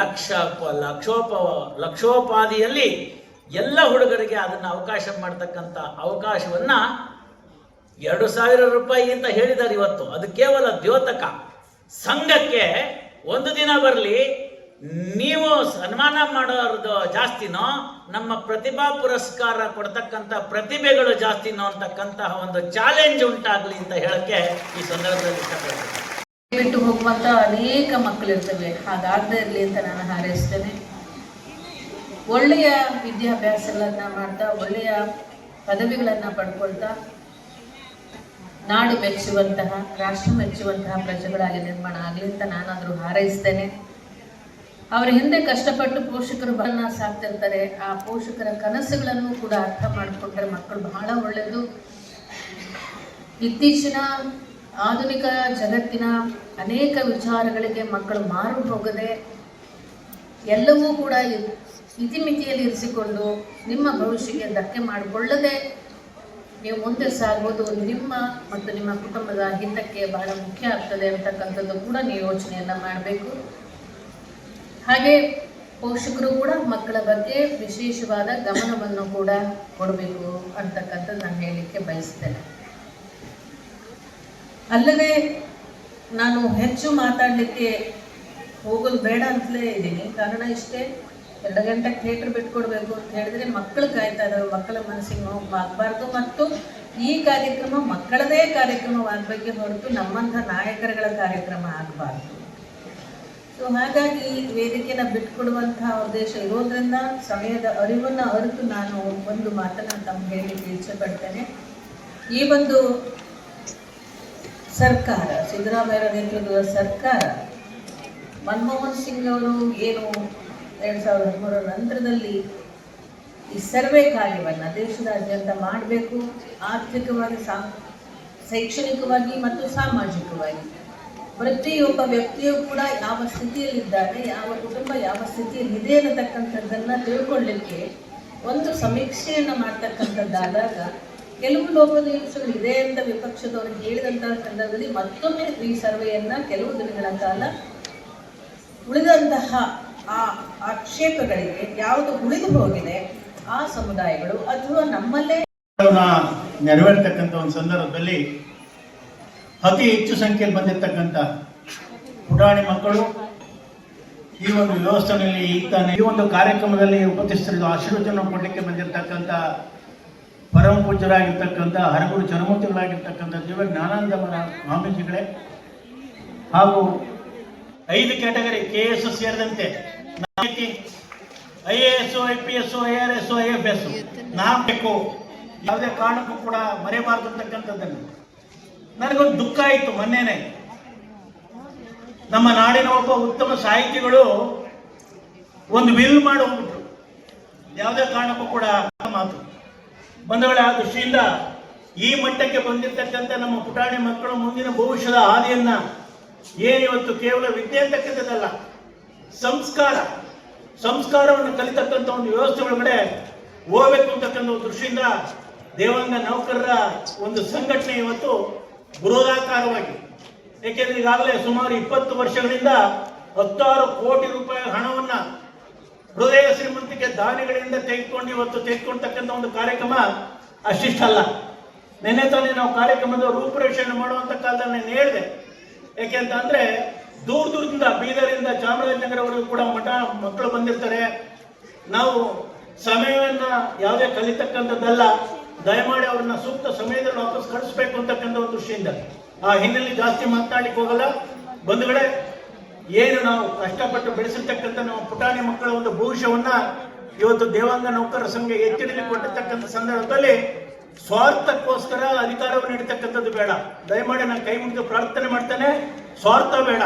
ಲಕ್ಷ, ಲಕ್ಷೋಪ, ಲಕ್ಷೋಪಾದಿಯಲ್ಲಿ ಎಲ್ಲ ಹುಡುಗರಿಗೆ ಅದನ್ನು ಅವಕಾಶ ಮಾಡ್ತಕ್ಕಂಥ ಅವಕಾಶವನ್ನ ಎರಡು ಸಾವಿರ ರೂಪಾಯಿ ಅಂತ ಹೇಳಿದ್ದಾರೆ ಇವತ್ತು. ಅದು ಕೇವಲ ದ್ಯೋತಕ. ಸಂಘಕ್ಕೆ ಒಂದು ದಿನ ಬರಲಿ, ನೀವು ಸನ್ಮಾನ ಮಾಡೋದು ಜಾಸ್ತಿನೋ, ನಮ್ಮ ಪ್ರತಿಭಾ ಪುರಸ್ಕಾರ ಕೊಡ್ತಕ್ಕಂಥ ಪ್ರತಿಭೆಗಳು ಜಾಸ್ತಿನೋ ಅಂತಕ್ಕಂತಹ ಒಂದು ಚಾಲೆಂಜ್ ಉಂಟಾಗಲಿ ಅಂತ ಹೇಳಕ್ಕೆ ಈ ಸಂದರ್ಭದಲ್ಲಿ ಬಿಟ್ಟು ಹೋಗುವಂತ ಅನೇಕ ಮಕ್ಕಳಿರ್ತವೆ. ಹಾಗಾಗದೇ ಇರಲಿ ಅಂತ ನಾನು ಹಾರೈಸ್ತೇನೆ. ಒಳ್ಳೆಯ ವಿದ್ಯಾಭ್ಯಾಸಗಳನ್ನ ಮಾಡ್ತಾ, ಒಳ್ಳೆಯ ಪದವಿಗಳನ್ನ ಪಡ್ಕೊಳ್ತಾ ನಾಡು ಮೆಚ್ಚುವಂತಹ, ರಾಷ್ಟ್ರ ಮೆಚ್ಚುವಂತಹ ಪ್ರಜೆಗಳಾಗಿ ನಿರ್ಮಾಣ ಆಗಲಿ ಅಂತ ನಾನಾದರೂ ಹಾರೈಸ್ತೇನೆ. ಅವರ ಹಿಂದೆ ಕಷ್ಟಪಟ್ಟು ಪೋಷಕರು ಬನ್ನ ಸಾಕ್ತಿರ್ತಾರೆ. ಆ ಪೋಷಕರ ಕನಸುಗಳನ್ನು ಕೂಡ ಅರ್ಥ ಮಾಡಿಕೊಂಡ್ರೆ ಮಕ್ಕಳು ಬಹಳ ಒಳ್ಳೆಯದು ಇತ್ತೀಚಿನ ಆಧುನಿಕ ಜಗತ್ತಿನ ಅನೇಕ ವಿಚಾರಗಳಿಗೆ ಮಕ್ಕಳು ಮಾರು ಹೋಗದೆ ಎಲ್ಲವೂ ಕೂಡ ಇತಿಮಿತಿಯಲ್ಲಿ ಇರಿಸಿಕೊಂಡು ನಿಮ್ಮ ಭವಿಷ್ಯಕ್ಕೆ ಧಕ್ಕೆ ಮಾಡಿಕೊಳ್ಳದೆ ನೀವು ಮುಂದೆ ಸಾಗುವುದು ನಿಮ್ಮ ಮತ್ತು ನಿಮ್ಮ ಕುಟುಂಬದ ಹಿತಕ್ಕೆ ಬಹಳ ಮುಖ್ಯ ಆಗ್ತದೆ ಅಂತಕ್ಕಂಥದ್ದು ಕೂಡ ನೀವು ಯೋಚನೆಯನ್ನು ಮಾಡಬೇಕು. ಹಾಗೆ ಪೋಷಕರು ಕೂಡ ಮಕ್ಕಳ ಬಗ್ಗೆ ವಿಶೇಷವಾದ ಗಮನವನ್ನು ಕೂಡ ಕೊಡಬೇಕು ಅಂತಕ್ಕಂಥದ್ದು ನಾನು ಹೇಳಲಿಕ್ಕೆ ಬಯಸ್ತೇನೆ. ಅಲ್ಲದೆ ನಾನು ಹೆಚ್ಚು ಮಾತಾಡಲಿಕ್ಕೆ ಹೋಗೋದು ಬೇಡ ಅಂತಲೇ ಇದ್ದೀನಿ. ಕಾರಣ ಇಷ್ಟೇ ಎರಡು ಗಂಟೆ ಥಿಯೇಟ್ರ್ ಬಿಟ್ಕೊಡ್ಬೇಕು ಅಂತ ಹೇಳಿದ್ರೆ ಮಕ್ಕಳು ಕಾಯ್ತಾ ಇದಾವೆ ಮಕ್ಕಳ ಮನಸ್ಸಿಗೆ ನೋವು ಮತ್ತು ಈ ಕಾರ್ಯಕ್ರಮ ಮಕ್ಕಳದೇ ಕಾರ್ಯಕ್ರಮವಾಗಬೇಕೆ ಹೊರತು ನಮ್ಮಂಥ ನಾಯಕರುಗಳ ಕಾರ್ಯಕ್ರಮ ಆಗಬಾರ್ದು. ಸೊ ಹಾಗಾಗಿ ಈ ವೇದಿಕೆನ ಬಿಟ್ಕೊಡುವಂತಹ ಉದ್ದೇಶ ಇರೋದ್ರಿಂದ ಸಮಯದ ಅರಿವನ್ನು ಅರಿತು ನಾನು ಒಂದು ಮಾತನ್ನು ತಮ್ಗೆ ಹೇಳಲಿಕ್ಕೆ ಇಚ್ಛೆ ಪಡ್ತೇನೆ ಈ ಒಂದು ಸರ್ಕಾರ, ಸಿದ್ದರಾಮಯ್ಯ ನೇತೃತ್ವದ ಸರ್ಕಾರ, ಮನಮೋಹನ್ ಸಿಂಗ್ ಅವರು ಏನು ಎರಡು ಸಾವಿರದ ಹದಿಮೂರರ ನಂತರದಲ್ಲಿ ಈ ಸರ್ವೆ ಕಾರ್ಯವನ್ನು ದೇಶದಾದ್ಯಂತ ಮಾಡಬೇಕು. ಆರ್ಥಿಕವಾಗಿ, ಸಾ, ಶೈಕ್ಷಣಿಕವಾಗಿ ಮತ್ತು ಸಾಮಾಜಿಕವಾಗಿ. ಪ್ರತಿಯೊಬ್ಬ ವ್ಯಕ್ತಿಯೂ ಕೂಡ ಯಾವ ಸ್ಥಿತಿಯಲ್ಲಿದ್ದಾನೆ ಯಾವ ಕುಟುಂಬ ಯಾವ ಸ್ಥಿತಿಯಲ್ಲಿದೆ ಅನ್ನತಕ್ಕಂಥದ್ದನ್ನು ತಿಳ್ಕೊಳ್ಳಿಕ್ಕೆ ಒಂದು ಸಮೀಕ್ಷೆಯನ್ನು ಮಾಡ್ತಕ್ಕಂಥದ್ದಾದಾಗ ಕೆಲವು ಲೋಪದೋಷಗಳು ಇದೆ ಅಂತ ವಿಪಕ್ಷದವರು ಹೇಳಿದಂತಹ ಸಂದರ್ಭದಲ್ಲಿ ಮತ್ತೊಮ್ಮೆ ಈ ಸರ್ವೆಯನ್ನ ಕೆಲವು ದಿನಗಳ ಕಾಲ ಉಳಿದಂತಹ ಆ ಆಕ್ಷೇಪಗಳಿಗೆ ಯಾವುದು ಉಳಿದು ಹೋಗಿದೆ, ಆ ಸಮುದಾಯಗಳು ಅಥವಾ ನಮ್ಮಲ್ಲೇ ನೆರವೇರ್ತಕ್ಕಂಥ ಒಂದು ಸಂದರ್ಭದಲ್ಲಿ ಅತಿ ಹೆಚ್ಚು ಸಂಖ್ಯೆಯಲ್ಲಿ ಬಂದಿರತಕ್ಕಂಥ ಪುಟಾಣಿ ಮಕ್ಕಳು ಈ ಒಂದು ವ್ಯವಸ್ಥೆಯಲ್ಲಿ ಈಗ ಈ ಒಂದು ಕಾರ್ಯಕ್ರಮದಲ್ಲಿ ಉಪಸ್ಥಿತರಿದ್ದು ಆಶೀರ್ವಚನ ಕೊಡಲಿಕ್ಕೆ ಬಂದಿರತಕ್ಕಂಥ ಪರಮ ಪೂಜ್ಯರಾಗಿರ್ತಕ್ಕಂಥ ಹರಗುರು ಚರಮೂರ್ತಿಗಳಾಗಿರ್ತಕ್ಕಂಥ ದಿವ್ಯ ಜ್ಞಾನಾನಂದ ಸ್ವಾಮೀಜಿಗಳೇ ಹಾಗೂ ಐದು ಕ್ಯಾಟಗರಿ ಕೆ ಎಸ್ ಸೇರಿದಂತೆ I A S I P S I R S I F S ಬೇಕು. ಯಾವುದೇ ಕಾರಣಕ್ಕೂ ಕೂಡ ಮರೆಯಬಾರ್ದು ಅಂತಕ್ಕಂಥದ್ದನ್ನು. ನನಗೊಂದು ದುಃಖ ಆಯಿತು ಮೊನ್ನೆನೆ. ನಮ್ಮ ನಾಡಿನ ಒಬ್ಬ ಉತ್ತಮ ಸಾಹಿತಿಗಳು ಒಂದು ವಿಲ್ ಮಾಡಿ ಹೋಗ್ಬಿಟ್ರು. ಯಾವುದೇ ಕಾರಣಕ್ಕೂ ಕೂಡ ಮಾತು. ಬಂಧುಗಳ ದೃಷ್ಟಿಯಿಂದ ಈ ಮಟ್ಟಕ್ಕೆ ಬಂದಿರತಕ್ಕಂಥ ನಮ್ಮ ಪುಟಾಣಿ ಮಕ್ಕಳು ಮುಂದಿನ ಭವಿಷ್ಯದ ಹಾದಿಯನ್ನ ಏನಿವತ್ತು ಕೇವಲ ವಿದ್ಯೆ ಅಂತಕ್ಕಂಥದ್ದಲ್ಲ ಸಂಸ್ಕಾರ, ಸಂಸ್ಕಾರವನ್ನು ಕಲಿತಕ್ಕಂಥ ಒಂದು ವ್ಯವಸ್ಥೆ ಒಳಗಡೆ ಹೋಗಬೇಕು ಅಂತಕ್ಕಂಥ ಒಂದು ದೃಷ್ಟಿಯಿಂದ ದೇವಾಂಗ ನೌಕರರ ಒಂದು ಸಂಘಟನೆ ಇವತ್ತು ಬೃಹದಾಕಾರವಾಗಿ ಏಕೆಂದ್ರೆ ಈಗಾಗಲೇ ಸುಮಾರು ಇಪ್ಪತ್ತು ವರ್ಷಗಳಿಂದ ಹತ್ತಾರು ಕೋಟಿ ರೂಪಾಯಿ ಹಣವನ್ನ ಹೃದಯ ಶ್ರೀಮಂತಿಕೆ ದಾನಿಗಳಿಂದ ತೆಗೆದುಕೊಂಡು ಇವತ್ತು ತೆಗೆದುಕೊಳ್ತಕ್ಕಂಥ ಒಂದು ಕಾರ್ಯಕ್ರಮ ಅಷ್ಟಿಷ್ಟಲ್ಲ ನಿನ್ನೆ ತಾನೇ ನಾವು ಕಾರ್ಯಕ್ರಮದ ರೂಪುರೇಷೆಯನ್ನು ಮಾಡುವಂತ ಕಾಲದಲ್ಲಿ ನಾನು ಹೇಳಿದೆ. ಯಾಕೆಂತ ಅಂದ್ರೆ ದೂರ ದೂರದಿಂದ ಬೀದರಿಂದ ಚಾಮರಾಜನಗರವರೆಗೂ ಕೂಡ ಮಠ ಮಕ್ಕಳು ಬಂದಿರ್ತಾರೆ. ನಾವು ಸಮಯವನ್ನ ಯಾವುದೇ ಕಲಿತಕ್ಕಂಥದ್ದಲ್ಲ, ದಯಮಾಡಿ ಅವ್ರನ್ನ ಸೂಕ್ತ ಸಮಯದಲ್ಲಿ ವಾಪಸ್ ಕಳಿಸ್ಬೇಕು ಅಂತಕ್ಕಂಥ ಒಂದು ದೃಷ್ಟಿಯಿಂದ. ಆ ಹಿನ್ನೆಲೆ ಜಾಸ್ತಿ ಮಾತನಾಡಲಿಕ್ಕೆ ಹೋಗಲ್ಲ. ಬಂಧುಗಳೇ ಏನು ನಾವು ಕಷ್ಟಪಟ್ಟು ಬೆಳೆಸಿರ್ತಕ್ಕಂಥ ನಮ್ಮ ಪುಟಾಣಿ ಮಕ್ಕಳ ಒಂದು ಭವಿಷ್ಯವನ್ನ ಇವತ್ತು ದೇವಾಂಗ ನೌಕರ ಸಂಘ ಎತ್ತಿಡಲಿಕ್ಕೆ ಕೊಟ್ಟಿರ್ತಕ್ಕಂಥ ಸಂದರ್ಭದಲ್ಲಿ ಸ್ವಾರ್ಥಕ್ಕೋಸ್ಕರ ಅಧಿಕಾರವನ್ನು ನೀಡತಕ್ಕಂಥದ್ದು ಬೇಡ. ದಯಮಾಡಿ ನಾನು ಕೈ ಮುಗಿದು ಪ್ರಾರ್ಥನೆ ಮಾಡ್ತೇನೆ. ಸ್ವಾರ್ಥ ಬೇಡ.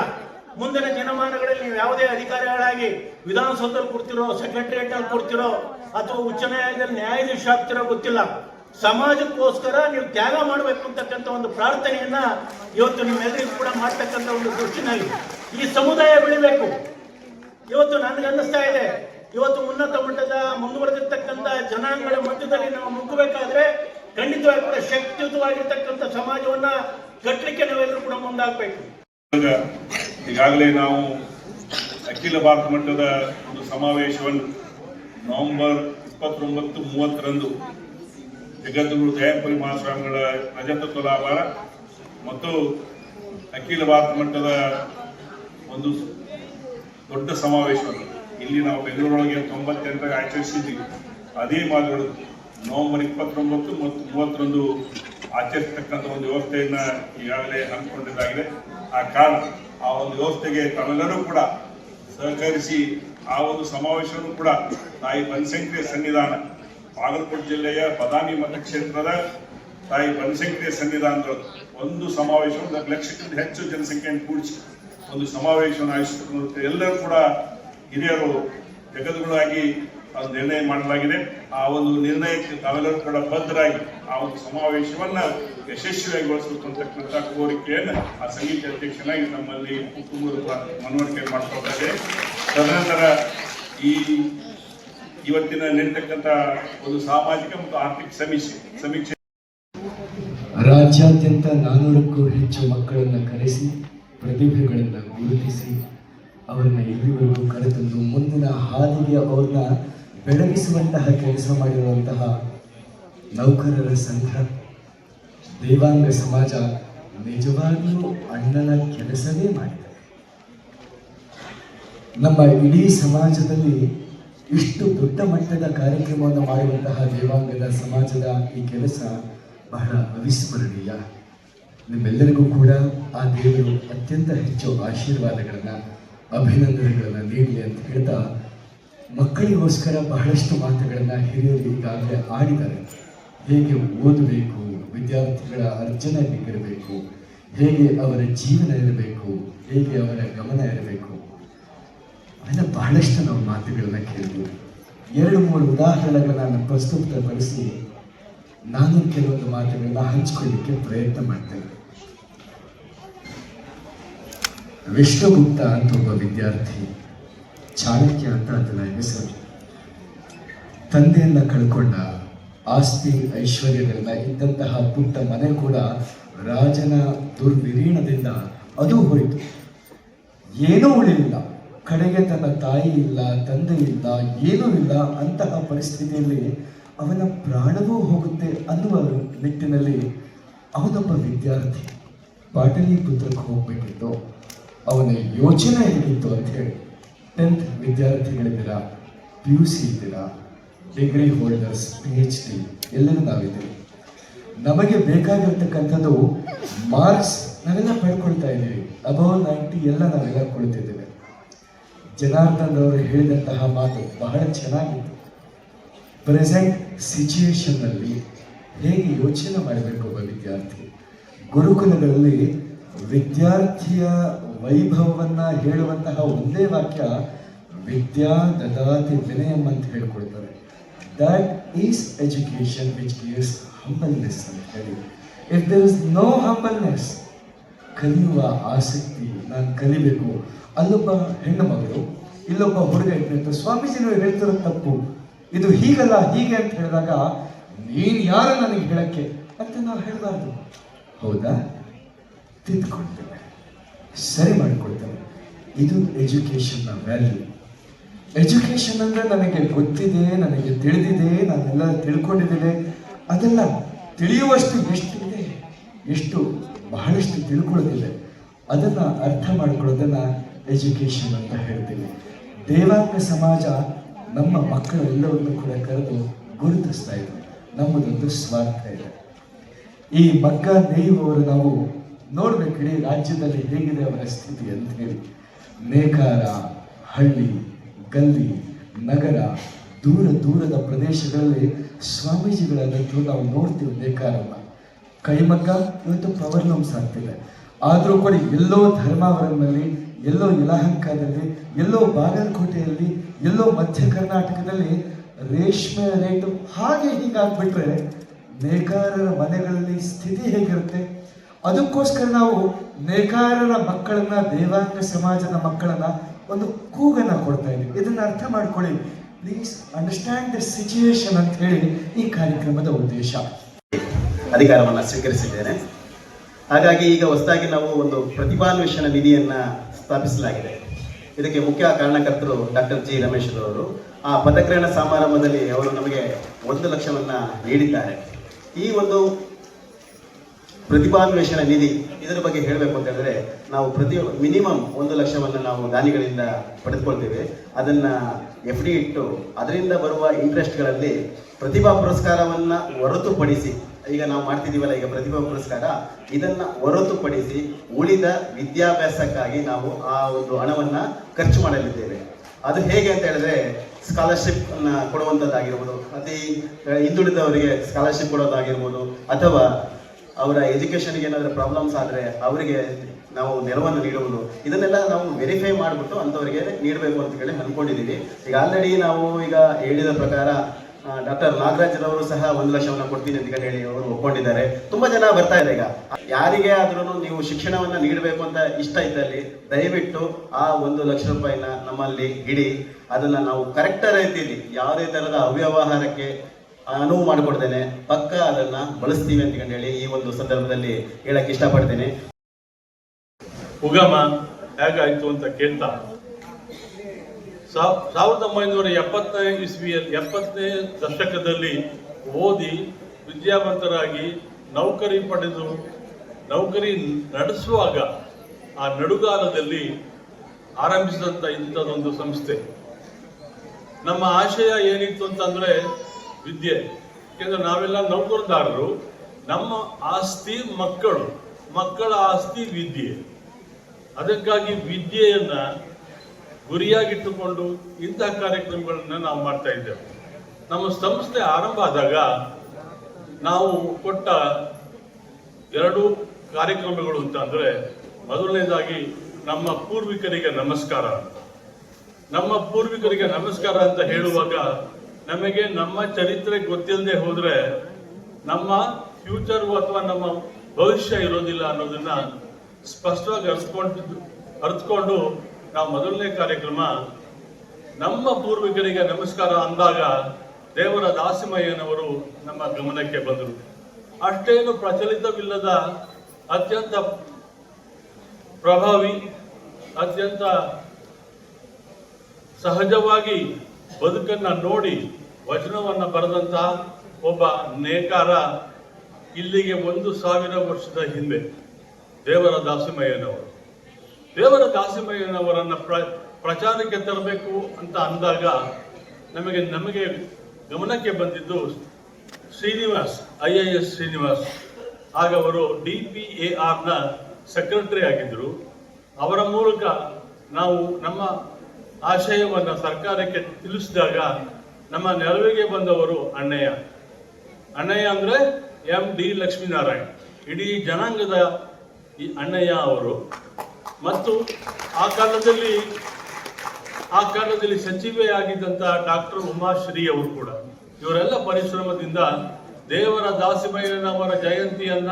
ಮುಂದಿನ ದಿನಮಾನಗಳಲ್ಲಿ ನೀವು ಯಾವುದೇ ಅಧಿಕಾರಿಗಳಾಗಿ ವಿಧಾನಸೌಧದಲ್ಲಿ ಕೊಡ್ತಿರೋ ಸೆಕ್ರೆಟರಿಯೇಟ್ ಅಲ್ಲಿ ಕೊಡ್ತಿರೋ ಅಥವಾ ಉಚ್ಚ ನ್ಯಾಯಾಲಯದಲ್ಲಿ ನ್ಯಾಯಾಧೀಶ ಆಗ್ತಿರೋ ಗೊತ್ತಿಲ್ಲ. ಸಮಾಜಕ್ಕೋಸ್ಕರ ನೀವು ತ್ಯಾಗ ಮಾಡಬೇಕು ಅಂತಕ್ಕಂಥ ಒಂದು ಪ್ರಾರ್ಥನೆಯನ್ನ ಇವತ್ತು ನಿಮ್ಮೆಲ್ಲರಿಗೂ ಕೂಡ ಮಾಡ್ತಕ್ಕಂಥ ಒಂದು ದೃಷ್ಟಿನಲ್ಲಿ ಈ ಸಮುದಾಯ ಬೆಳಿಬೇಕು. ಇವತ್ತು ನನಗೆ ಅನ್ನಿಸ್ತಾ ಇದೆ. ಇವತ್ತು ಉನ್ನತ ಮಟ್ಟದ ಮುಂದುವರೆದಿರ್ತಕ್ಕಂಥ ಜನಾಂಗಗಳ ಮಧ್ಯದಲ್ಲಿ ನಾವು ಮುಗ್ಗಬೇಕಾದ್ರೆ ಖಂಡಿತವಾಗಿ ಕೂಡ ಶಕ್ತಿಯುತವಾಗಿರ್ತಕ್ಕಂಥ ಸಮಾಜವನ್ನ ಕಟ್ಟಲಿಕ್ಕೆ ನಾವೆಲ್ಲರೂ ಕೂಡ ಮುಂದಾಗಬೇಕು. ಈಗಾಗಲೇ ನಾವು ಅಖಿಲ ಭಾರತ ಮಟ್ಟದ ಒಂದು ಸಮಾವೇಶವನ್ನು ನವೆಂಬರ್ ಇಪ್ಪತ್ತೊಂಬತ್ತು ಮೂವತ್ತರಂದು ಜಗದ್ಗುರು ದಯಾಪುರಿ ಮಹಾಸ್ವಾಮಿಗಳ ರಜತ ತುಲಾಭಾರ ಮತ್ತು ಅಖಿಲ ಭಾರತ ಮಟ್ಟದ ಒಂದು ದೊಡ್ಡ ಸಮಾವೇಶವನ್ನು ಇಲ್ಲಿ ನಾವು ಬೆಂಗಳೂರೊಳಗೆ ತೊಂಬತ್ತೆಂಟರಾಗ ಆಚರಿಸಿದ್ದೀವಿ. ಅದೇ ಮಾತುಗಳು ನವೆಂಬರ್ ಇಪ್ಪತ್ತೊಂಬತ್ತು ಮತ್ತು ಮೂವತ್ತರಂದು ಆಚರಿಸತಕ್ಕಂಥ ಒಂದು ವ್ಯವಸ್ಥೆಯನ್ನು ಈಗಾಗಲೇ ಹಮ್ಮಿಕೊಂಡಿದ್ದಾಗಿದೆ. ಆ ಕಾರಣ ಆ ಒಂದು ವ್ಯವಸ್ಥೆಗೆ ತಾವೆಲ್ಲರೂ ಕೂಡ ಸಹಕರಿಸಿ ಆ ಒಂದು ಸಮಾವೇಶವನ್ನು ಕೂಡ ತಾಯಿ ಬನಶಂಕರಿ ಸನ್ನಿಧಾನ, ಬಾಗಲಕೋಟೆ ಜಿಲ್ಲೆಯ ಬದಾಮಿ ಮತಕ್ಷೇತ್ರದ ತಾಯಿ ಬನಶಂಕರಿ ಸನ್ನಿಧಾನದ ಒಂದು ಸಮಾವೇಶವನ್ನು ಲಕ್ಷಕ್ಕಿಂತ ಹೆಚ್ಚು ಜನಸಂಖ್ಯೆಯನ್ನು ಕೂಡಿಸಿ ಒಂದು ಸಮಾವೇಶವನ್ನು ಆಯೋಜಿಸಿಕೊಂಡು ಎಲ್ಲರೂ ಕೂಡ ಹಿರಿಯರು ಜಗದ್ಗುಳಾಗಿ ನಿರ್ಣಯ ಮಾಡಲಾಗಿದೆ. ಆ ಒಂದು ನಿರ್ಣಯಕ್ಕೆ ತಾವೆಲ್ಲರೂ ಕೂಡ ಬದ್ಧರಾಗಿ ಆ ಒಂದು ಸಮಾವೇಶವನ್ನ ಯಶಸ್ವಿಯಾಗಿ ಗೊಳಿಸಬೇಕು ಅಂತಕ್ಕಂಥ ಕೋರಿಕೆಯನ್ನು ಆ ಸಂಗೀತ ಅಧ್ಯಕ್ಷನಾಗಿ ನಮ್ಮಲ್ಲಿ ಕುಟುಂಬದ ಮನವರಿಕೆ ಮಾಡ್ಕೊಳ್ತಾ ಇದೆ ತದನಂತರ ಈ ಇವತ್ತಿನ ನಡೀತಕ್ಕಂಥ ಒಂದು ಸಾಮಾಜಿಕ ಮತ್ತು ಆರ್ಥಿಕ ಸಮೀಕ್ಷೆ ಸಮೀಕ್ಷೆ. ರಾಜ್ಯಾದ್ಯಂತ ನಾನೂರಕ್ಕೂ ಹೆಚ್ಚು ಮಕ್ಕಳನ್ನು ಕರೆಸಿ, ಪ್ರತಿಭೆಗಳನ್ನು ಗುರುತಿಸಿ, ಅವರನ್ನು ಇಲ್ಲಿವರೆಗೂ ಕರೆತಂದು ಮುಂದಿನ ಹಾದಿಗೆ ಅವ್ರನ್ನ ಬೆಳಗಿಸುವಂತಹ ಕೆಲಸ ಮಾಡಿರುವಂತಹ ನೌಕರರ ಸಂಘ, ದೇವಾಂಗ ಸಮಾಜ ನಿಜವಾಗಿಯೂ ಅಣ್ಣನ ಕೆಲಸವೇ ಮಾಡಿದೆ. ನಮ್ಮ ಇಡೀ ಸಮಾಜದಲ್ಲಿ ಇಷ್ಟು ದೊಡ್ಡ ಮಟ್ಟದ ಕಾರ್ಯಕ್ರಮವನ್ನು ಮಾಡುವಂತಹ ದೇವಾಂಗದ ಸಮಾಜದ ಈ ಕೆಲಸ ಬಹಳ ಅವಿಸ್ಮರಣೀಯ. ನಿಮ್ಮೆಲ್ಲರಿಗೂ ಕೂಡ ಆ ದೇವರು ಅತ್ಯಂತ ಹೆಚ್ಚು ಆಶೀರ್ವಾದಗಳನ್ನು, ಅಭಿನಂದನೆಗಳನ್ನು ನೀಡಲಿ ಅಂತ ಹೇಳ್ತಾ ಮಕ್ಕಳಿಗೋಸ್ಕರ ಬಹಳಷ್ಟು ಮಾತುಗಳನ್ನು ಹಿರಿಯರು ಈಗಾಗಲೇ ಆಡಿದ್ದಾರೆ. ಹೇಗೆ ಓದಬೇಕು, ವಿದ್ಯಾರ್ಥಿಗಳ ಅರ್ಜನೆ ಹೇಗಿರಬೇಕು ಹೇಗೆ ಅವರ ಜೀವನ ಇರಬೇಕು, ಹೇಗೆ ಅವರ ಗಮನ ಇರಬೇಕು ಅದನ್ನು ಬಹಳಷ್ಟು ನಾವು ಮಾತುಗಳನ್ನ ಕೇಳ್ಬೋದು. ಎರಡು, ಮೂರು ಉದಾಹರಣೆಗಳನ್ನ ಪ್ರಸ್ತುತಪಡಿಸಿ ನಾನು ಕೆಲವೊಂದು ಮಾತುಗಳನ್ನ ಹಂಚಿಕೊಳ್ಳಿಕ್ಕೆ ಪ್ರಯತ್ನ ಮಾಡ್ತೇನೆ. ವಿಷ್ಣುಗುಪ್ತ ಅಂತ ಒಬ್ಬ ವಿದ್ಯಾರ್ಥಿ, ಚಾಣಕ್ಯ ಅಂತ ಅದನ್ನ ಹೆಸರು. ತಂದೆಯನ್ನ ಕಳ್ಕೊಂಡ ಆಸ್ತಿ ಐಶ್ವರ್ಯಗಳೆಲ್ಲ ಇದ್ದಂತಹ ಪುಟ್ಟ ಮನೆ ಕೂಡ ರಾಜನ ದುರ್ವಿರೀಣದಿಂದ ಅದು ಹೋಯಿತು. ಏನೂ ಉಳಿಲಿಲ್ಲ. ಕಡೆಗೆ ತನ್ನ ತಾಯಿ ಇಲ್ಲ, ತಂದೆ ಇಲ್ಲ, ಏನೂ ಇಲ್ಲ, ಅಂತಹ ಪರಿಸ್ಥಿತಿಯಲ್ಲಿ ಅವನ ಪ್ರಾಣವೂ ಹೋಗುತ್ತೆ ಅನ್ನುವ ನಿಟ್ಟಿನಲ್ಲಿ ಅವನೊಬ್ಬ ವಿದ್ಯಾರ್ಥಿ ಪಾಟಲಿಪುತ್ರಕ್ಕೆ ಹೋಗ್ಬೇಕಿತ್ತು ಅವನ ಯೋಚನೆ ಹೇಗಿತ್ತು ಅಂತ ಹೇಳಿ. ಟೆಂತ್ ವಿದ್ಯಾರ್ಥಿಗಳಿದ್ದೀರಾ? ಪಿ ಯು ಸಿ ಇದ್ದೀರಾ? Degree holders P H D ಎಲ್ಲರೂ ನಾವಿದ್ದೀವಿ ನಮಗೆ ಬೇಕಾಗಿರ್ತಕ್ಕಂಥದ್ದು ಮಾರ್ಕ್ಸ್ ನಾವೆಲ್ಲ ಪಡ್ಕೊಳ್ತಾ ಇದ್ದೀವಿ. ಅಬೌವ್ ನೈಂಟಿ ಎಲ್ಲ ನಾವೆಲ್ಲ ಕೊಡ್ತಿದ್ದೇವೆ ಜನಾರ್ದನ್ ಅವರು ಹೇಳಿದಂತಹ ಮಾತು ಬಹಳ ಚೆನ್ನಾಗಿತ್ತು. ಪ್ರೆಸೆಂಟ್ ಸಿಚುಯೇಷನ್ನಲ್ಲಿ ಹೇಗೆ ಯೋಚನೆ ಮಾಡಬೇಕು ಒಬ್ಬ ವಿದ್ಯಾರ್ಥಿ? ಗುರುಕುಲಗಳಲ್ಲಿ ವಿದ್ಯಾರ್ಥಿಯ ವೈಭವವನ್ನು ಹೇಳುವಂತಹ ಒಂದೇ ವಾಕ್ಯ ವಿದ್ಯಾ ದದಾತಿ ವಿನಯಂ ಅಂತ ಹೇಳ್ಕೊಡ್ತಾರೆ is is which gives humbleness, humbleness ಅಂತ ಹೇಳಿ if there is no humbleness ಕಲಿಯುವ ಆಸಕ್ತಿ ನಾನು ಕಲಿಬೇಕು. ಅಲ್ಲೊಬ್ಬ ಹೆಣ್ಣು ಮಗಳು ಇಲ್ಲೊಬ್ಬ ಹುಡುಗ ಇಟ್ಟಿರ್ತಾರೆ ಸ್ವಾಮೀಜಿ ನೀವು ಹೇಳ್ತಿರೋ ತಪ್ಪು. ಇದು ಹೀಗಲ್ಲ ಹೀಗೆ ಅಂತ ಹೇಳಿದಾಗ ನೀನು ಯಾರು ನನಗೆ ಹೇಳಕ್ಕೆ? ಅಂತ ನಾವು ಹೇಳಬಾರ್ದು. ಹೌದಾ? ತಿದ್ದುಕೊಳ್ತೇವೆ ಸರಿ ಮಾಡಿಕೊಳ್ತೇವೆ ಇದು ಎಜುಕೇಷನ್ನ ವ್ಯಾಲ್ಯೂ ಎಜುಕೇಶನ್ ಅಂದ್ರೆ ನನಗೆ ಗೊತ್ತಿದೆ, ನನಗೆ ತಿಳಿದಿದೆ, ನಾನೆಲ್ಲ ತಿಳ್ಕೊಂಡಿದ್ದೇನೆ. ಅದೆಲ್ಲ ತಿಳಿಯುವಷ್ಟು ಎಷ್ಟಿದೆ, ಎಷ್ಟು ಬಹಳಷ್ಟು ತಿಳ್ಕೊಳ್ಳೋದಿದೆ. ಅದನ್ನ ಅರ್ಥ ಮಾಡ್ಕೊಳ್ಳೋದನ್ನ ಎಜುಕೇಶನ್ ಅಂತ ಹೇಳ್ತೀವಿ ದೇವಾಂಗ ಸಮಾಜ ನಮ್ಮ ಮಕ್ಕಳೆಲ್ಲವನ್ನು ಕೂಡ ಕರೆದು ಗುರುತಿಸ್ತಾ ಇದೆ. ನಮ್ಮದೊಂದು ಸ್ವಾರ್ಥ ಇದೆ. ಈ ಮಗ್ಗ ನೇಯುವವರು ನಾವು ನೋಡ್ಬೇಕು ಇಡೀ ರಾಜ್ಯದಲ್ಲಿ ಹೇಗಿದೆ ಅವರ ಸ್ಥಿತಿ ಅಂತ ಹೇಳಿ. ನೇಕಾರ ಹಳ್ಳಿ ಗಲ್ಲಿ, ನಗರ, ದೂರ ದೂರದ ಪ್ರದೇಶಗಳಲ್ಲಿ ಸ್ವಾಮೀಜಿಗಳನ್ನಂತೂ ನಾವು ನೋಡ್ತೀವಿ ಬೇಕಾರಲ್ಲ ಕೈಮಗ್ಗ ಇವತ್ತು ಪ್ರಾಬ್ಲಮ್ಸ್ ಆಗ್ತಿದೆ ಆದರೂ ಕೂಡ ಎಲ್ಲೋ ಧರ್ಮಾವರಂನಲ್ಲಿ, ಎಲ್ಲೋ ಯಲಹಂಕದಲ್ಲಿ, ಎಲ್ಲೋ ಬಾಗಲಕೋಟೆಯಲ್ಲಿ, ಎಲ್ಲೋ ಮಧ್ಯ ಕರ್ನಾಟಕದಲ್ಲಿ ರೇಷ್ಮೆ ರೇಟು ಹಾಗೆ ಹೀಗಾಗ್ಬಿಟ್ರೆ ನೇಕಾರರ ಮನೆಗಳಲ್ಲಿ ಸ್ಥಿತಿ ಹೇಗಿರುತ್ತೆ? ಅದಕ್ಕೋಸ್ಕರ ನಾವು ನೇಕಾರರ ಮಕ್ಕಳನ್ನ, ದೇವಾಂಗ ಸಮಾಜದ ಮಕ್ಕಳನ್ನ ಒಂದು ಕೂಗನ್ನು ಕೊಡ್ತಾ ಇದ್ದೀವಿ. ಇದನ್ನು ಅರ್ಥ ಮಾಡ್ಕೊಳ್ಳಿ. ಪ್ಲೀಸ್ ಅಂಡರ್ಸ್ಟ್ಯಾಂಡ್ ದ ಸಿಚುಯೇಷನ್ ಅಂತ ಹೇಳಿ ಈ ಕಾರ್ಯಕ್ರಮದ ಉದ್ದೇಶ. ಅಧಿಕಾರವನ್ನು ಸ್ವೀಕರಿಸಿದ್ದೇನೆ. ಹಾಗಾಗಿ ಈಗ ಹೊಸದಾಗಿ ನಾವು ಒಂದು ಪ್ರತಿಭಾನ್ವೇಷಣ ನಿಧಿಯನ್ನು ಸ್ಥಾಪಿಸಲಾಗಿದೆ. ಇದಕ್ಕೆ ಮುಖ್ಯ ಕಾರಣಕರ್ತರು ಡಾಕ್ಟರ್ ಜಿ ರಮೇಶ್ ಅವರು ಆ ಪದಗ್ರಹಣ ಸಮಾರಂಭದಲ್ಲಿ ಅವರು ನಮಗೆ ಒಂದು ಲಕ್ಷವನ್ನು ನೀಡಿದ್ದಾರೆ. ಈ ಒಂದು ಪ್ರತಿಭಾನ್ವೇಷಣ ನಿಧಿ ಇದರ ಬಗ್ಗೆ ಹೇಳಬೇಕು ಅಂತ ಹೇಳಿದ್ರೆ ನಾವು ಪ್ರತಿ ಮಿನಿಮಮ್ ಒಂದು ಲಕ್ಷವನ್ನು ನಾವು ದಾನಿಗಳಿಂದ ಪಡೆದುಕೊಳ್ತೇವೆ. ಅದನ್ನ ಎಫ್ ಡಿ ಇಟ್ಟು ಅದರಿಂದ ಬರುವ ಇಂಟ್ರೆಸ್ಟ್ಗಳಲ್ಲಿ ಪ್ರತಿಭಾ ಪುರಸ್ಕಾರವನ್ನು ಹೊರತುಪಡಿಸಿ, ಈಗ ನಾವು ಮಾಡ್ತಿದ್ದೀವಲ್ಲ, ಈಗ ಪ್ರತಿಭಾ ಪುರಸ್ಕಾರ, ಇದನ್ನ ಹೊರತುಪಡಿಸಿ ಉಳಿದ ವಿದ್ಯಾಭ್ಯಾಸಕ್ಕಾಗಿ ನಾವು ಆ ಒಂದು ಹಣವನ್ನ ಖರ್ಚು ಮಾಡಲಿದ್ದೇವೆ. ಅದು ಹೇಗೆ ಅಂತ ಹೇಳಿದ್ರೆ ಸ್ಕಾಲರ್ಶಿಪ್ ಅನ್ನ ಕೊಡುವಂಥದ್ದಾಗಿರ್ಬೋದು ಅತಿ ಹಿಂದುಳಿದವರಿಗೆ ಸ್ಕಾಲರ್ಶಿಪ್ ಕೊಡೋದಾಗಿರ್ಬೋದು, ಅಥವಾ ಅವರ ಎಜುಕೇಷನ್ಗೆ ಏನಾದರೂ ಪ್ರಾಬ್ಲಮ್ಸ್ ಆದರೆ ಅವರಿಗೆ ನಾವು ನೆರವನ್ನು ನೀಡುವುದು. ಇದನ್ನೆಲ್ಲ ನಾವು ವೆರಿಫೈ ಮಾಡಿಬಿಟ್ಟು ಅಂಥವರಿಗೆ ನೀಡಬೇಕು ಅಂತ ಹೇಳಿ ಅನ್ಕೊಂಡಿದ್ದೀವಿ ಈಗ ಆಲ್ರೆಡಿ ನಾವು ಈಗ ಹೇಳಿದ ಪ್ರಕಾರ ಡಾಕ್ಟರ್ ನಾಗರಾಜ್ರವರು ಸಹ ಒಂದು ಲಕ್ಷವನ್ನ ಕೊಡ್ತೀನಿ ಅಂತ ಹೇಳಿ ಅವರು ಒಪ್ಕೊಂಡಿದ್ದಾರೆ. ತುಂಬಾ ಜನ ಬರ್ತಾ ಇದೆ ಈಗ. ಯಾರಿಗೆ ಆದ್ರೂ ನೀವು ಶಿಕ್ಷಣವನ್ನ ನೀಡಬೇಕು ಅಂತ ಇಷ್ಟ ಇದ್ದಲ್ಲಿ ದಯವಿಟ್ಟು ಆ ಒಂದು ಲಕ್ಷ ರೂಪಾಯಿನ ನಮ್ಮಲ್ಲಿ ಇಡಿ. ಅದನ್ನ ನಾವು ಕರೆಕ್ಟ್ ರೀತಿಯಲ್ಲಿ ಯಾವುದೇ ತರಹದ ಅವ್ಯವಹಾರಕ್ಕೆ ಅನುವು ಮಾಡಿಕೊಡ್ತೇನೆ. ಪಕ್ಕ ಅದನ್ನ ಬಳಸ್ತೀವಿ ಅಂತ ಹೇಳಿ ಈ ಒಂದು ಸಂದರ್ಭದಲ್ಲಿ ಹೇಳಕ್ ಇಷ್ಟಪಡ್ತೇನೆ. ಉಗಮ ಹೇಗಾಯ್ತು ಅಂತ ಕೇಳ್ತಾ. ಸಾವ್- ಸಾವಿರದ ಒಂಬೈನೂರ ಎಪ್ಪತ್ತನೇ ಇಸ್ವಿಯಲ್ಲಿ ಎಪ್ಪತ್ತನೇ ದಶಕದಲ್ಲಿ ಓದಿ ವಿದ್ಯಾವಂತರಾಗಿ ನೌಕರಿ ಪಡೆದು ನೌಕರಿ ನಡೆಸುವಾಗ ಆ ನಡುಗಾಲದಲ್ಲಿ ಆರಂಭಿಸಿದಂಥ ಇಂಥದೊಂದು ಸಂಸ್ಥೆ. ನಮ್ಮ ಆಶಯ ಏನಿತ್ತು ಅಂತಂದ್ರೆ ವಿದ್ಯೆ. ಯಾಕೆಂದ್ರೆ ನಾವೆಲ್ಲ ನೌಕರದಾರರು, ನಮ್ಮ ಆಸ್ತಿ ಮಕ್ಕಳು, ಮಕ್ಕಳ ಆಸ್ತಿ ವಿದ್ಯೆ. ಅದಕ್ಕಾಗಿ ವಿದ್ಯೆಯನ್ನ ಗುರಿಯಾಗಿಟ್ಟುಕೊಂಡು ಇಂತಹ ಕಾರ್ಯಕ್ರಮಗಳನ್ನ ನಾವು ಮಾಡ್ತಾ ಇದ್ದೇವೆ. ನಮ್ಮ ಸಂಸ್ಥೆ ಆರಂಭ ಆದಾಗ ನಾವು ಕೊಟ್ಟ ಎರಡು ಕಾರ್ಯಕ್ರಮಗಳು ಅಂತ ಅಂದ್ರೆ ಮೊದಲನೇದಾಗಿ ನಮ್ಮ ಪೂರ್ವಿಕರಿಗೆ ನಮಸ್ಕಾರ. ನಮ್ಮ ಪೂರ್ವಿಕರಿಗೆ ನಮಸ್ಕಾರ ಅಂತ ಹೇಳುವಾಗ ನಮಗೆ ನಮ್ಮ ಚರಿತ್ರೆ ಗೊತ್ತಿಲ್ಲದೆ ಹೋದ್ರೆ ನಮ್ಮ ಫ್ಯೂಚರ್ ಅಥವಾ ನಮ್ಮ ಭವಿಷ್ಯ ಇರೋದಿಲ್ಲ ಅನ್ನೋದನ್ನ ಸ್ಪಷ್ಟವಾಗಿ ಅರ್ಥಕೊಂಡಿದ್ದು ಅರ್ಥಕೊಂಡು ನಾವು ಮೊದಲನೇ ಕಾರ್ಯಕ್ರಮ ನಮ್ಮ ಪೂರ್ವಿಕರಿಗೆ ನಮಸ್ಕಾರ ಅಂದಾಗ ದೇವರ ದಾಸಿಮಯ್ಯನವರು ನಮ್ಮ ಗಮನಕ್ಕೆ ಬಂದರು. ಅಷ್ಟೇನು ಪ್ರಚಲಿತವಿಲ್ಲದ ಅತ್ಯಂತ ಪ್ರಭಾವಿ, ಅತ್ಯಂತ ಸಹಜವಾಗಿ ಬದುಕನ್ನ ನೋಡಿ ವಚನವನ್ನ ಬರೆದಂತಹ ಒಬ್ಬ ನೇಕಾರ ಇಲ್ಲಿಗೆ ಒಂದು ಸಾವಿರ ವರ್ಷದ ಹಿಂದೆ ದೇವರ ದಾಸಿಮಯ್ಯನವರು. ದೇವರ ದಾಸಿಮಯ್ಯನವರನ್ನ ಪ್ರ, ಪ್ರಚಾರಕ್ಕೆ ತರಬೇಕು ಅಂತ ಅಂದಾಗ ನಮಗೆ ನಮಗೆ ಗಮನಕ್ಕೆ ಬಂದಿದ್ದು Srinivas, I A S Srinivas. ಆಗ ಅವರು ಡಿ ಪಿ ಎ ಆರ್ನ ಸೆಕ್ರೆಟರಿ ಆಗಿದ್ದರು. ಅವರ ಮೂಲಕ ನಾವು ನಮ್ಮ ಆಶಯವನ್ನು ಸರ್ಕಾರಕ್ಕೆ ತಿಳಿಸಿದಾಗ ನಮ್ಮ ನೆರವಿಗೆ ಬಂದವರು ಅಣ್ಣಯ್ಯ. ಅಣ್ಣಯ್ಯ ಅಂದ್ರೆ ಎಂ. ಡಿ. ಲಕ್ಷ್ಮೀನಾರಾಯಣ್. ಇಡೀ ಜನಾಂಗದ ಈ ಅಣ್ಣಯ್ಯ ಅವರು. ಮತ್ತು ಆ ಕಾಲದಲ್ಲಿ ಆ ಕಾಲದಲ್ಲಿ ಸಚಿವೆ ಆಗಿದ್ದಂತ ಡಾಕ್ಟರ್ ಉಮಾಶ್ರೀ ಅವರು ಕೂಡ. ಇವರೆಲ್ಲ ಪರಿಶ್ರಮದಿಂದ ದೇವರ ದಾಸಿಮಯ್ಯನವರ ಜಯಂತಿಯನ್ನ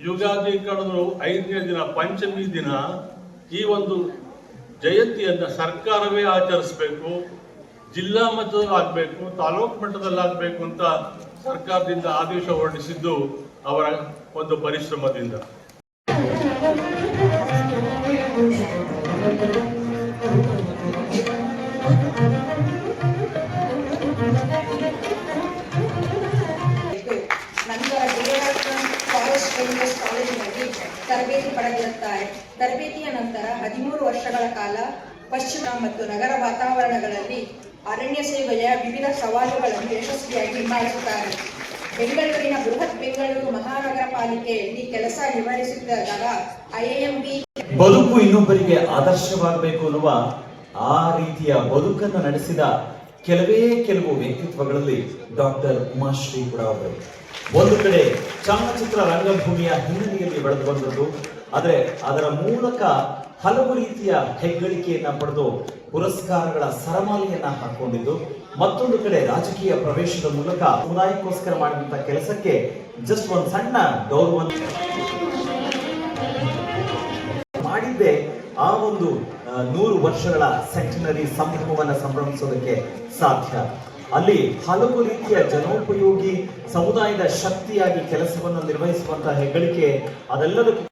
ಯುಗಾದಿ ಕಳೆದು ಐದನೇ ದಿನ, ಪಂಚಮಿ ದಿನ ಈ ಒಂದು ಜಯಂತಿಯನ್ನ ಸರ್ಕಾರವೇ ಆಚರಿಸಬೇಕು, ಜಿಲ್ಲಾ ಮಟ್ಟದಲ್ಲಿ ಆಗ್ಬೇಕು, ತಾಲೂಕು ಮಟ್ಟದಲ್ಲಿ ಆಗ್ಬೇಕು ಅಂತ ಸರ್ಕಾರದಿಂದ ಆದೇಶ ಹೊರಡಿಸಿದ್ದು ಅವರ ಒಂದು ಪರಿಶ್ರಮದಿಂದ. ತರಬೇತಿ ಪಡೆದಿರುತ್ತಾರೆ. ತರಬೇತಿಯ ನಂತರ ಹದಿಮೂರು ವರ್ಷಗಳ ಕಾಲ ಪಶ್ಚಿಮ ಮತ್ತು ನಗರ ವಾತಾವರಣಗಳಲ್ಲಿ ಅರಣ್ಯ ಸೇವೆಯ ವಿವಿಧ ಸವಾಲುಗಳನ್ನು ಯಶಸ್ವಿಯಾಗಿ ನಿಭಾಯಿಸುತ್ತಾರೆ ಬೆಂಗಳೂರಿನ ಬೃಹತ್ ಬೆಂಗಳೂರು ಮಹಾನಗರ ಪಾಲಿಕೆಯಲ್ಲಿ ಕೆಲಸ ನಿರ್ವಹಿಸುತ್ತಿದ್ದಾಗ ಐಎಂಬಿ ಬದುಕು ಇನ್ನೊಬ್ಬರಿಗೆ ಆದರ್ಶವಾಗಬೇಕು ಅನ್ನುವ ಆ ರೀತಿಯ ಬದುಕನ್ನು ನಡೆಸಿದ ಕೆಲವೇ ಕೆಲವು ವ್ಯಕ್ತಿತ್ವಗಳಲ್ಲಿ ಡಾಕ್ಟರ್ ಉಮಾಶ್ರೀ ಕೂಡ ಅವರು. ಒಂದು ಕಡೆ ಚಲನಚಿತ್ರ ರಂಗಭೂಮಿಯ ಹಿನ್ನೆಲೆಯಲ್ಲಿ ಬೆಳೆದು ಬಂದದ್ದು ಆದರೆ ಅದರ ಮೂಲಕ ಹಲವು ರೀತಿಯ ಹೆಗ್ಗಳಿಕೆಯನ್ನ ಪಡೆದು ಪುರಸ್ಕಾರಗಳ ಸರಮಾಲೆಯನ್ನ ಹಾಕೊಂಡಿದ್ದು, ಮತ್ತೊಂದು ಕಡೆ ರಾಜಕೀಯ ಪ್ರವೇಶದ ಮೂಲಕ ಸಮುದಾಯಕ್ಕೋಸ್ಕರ ಮಾಡಿದಂತ ಕೆಲಸಕ್ಕೆ ಜಸ್ಟ್ ಒಂದು ಸಣ್ಣ ಗೌರವ ಮಾಡಿದ್ದೆ. ಆ ಒಂದು ನೂರು ವರ್ಷಗಳ ಸೆಂಟಿನರಿ ಸಂಭ್ರಮವನ್ನು ಸಂಭ್ರಮಿಸೋದಕ್ಕೆ ಸಾಧ್ಯ. ಅಲ್ಲಿ ಹಲವು ರೀತಿಯ ಜನೋಪಯೋಗಿ ಸಮುದಾಯದ ಶಕ್ತಿಯಾಗಿ ಕೆಲಸವನ್ನು ನಿರ್ವಹಿಸುವಂತಹ ಹೆಗ್ಗಳಿಕೆ ಅದೆಲ್ಲದಕ್ಕೂ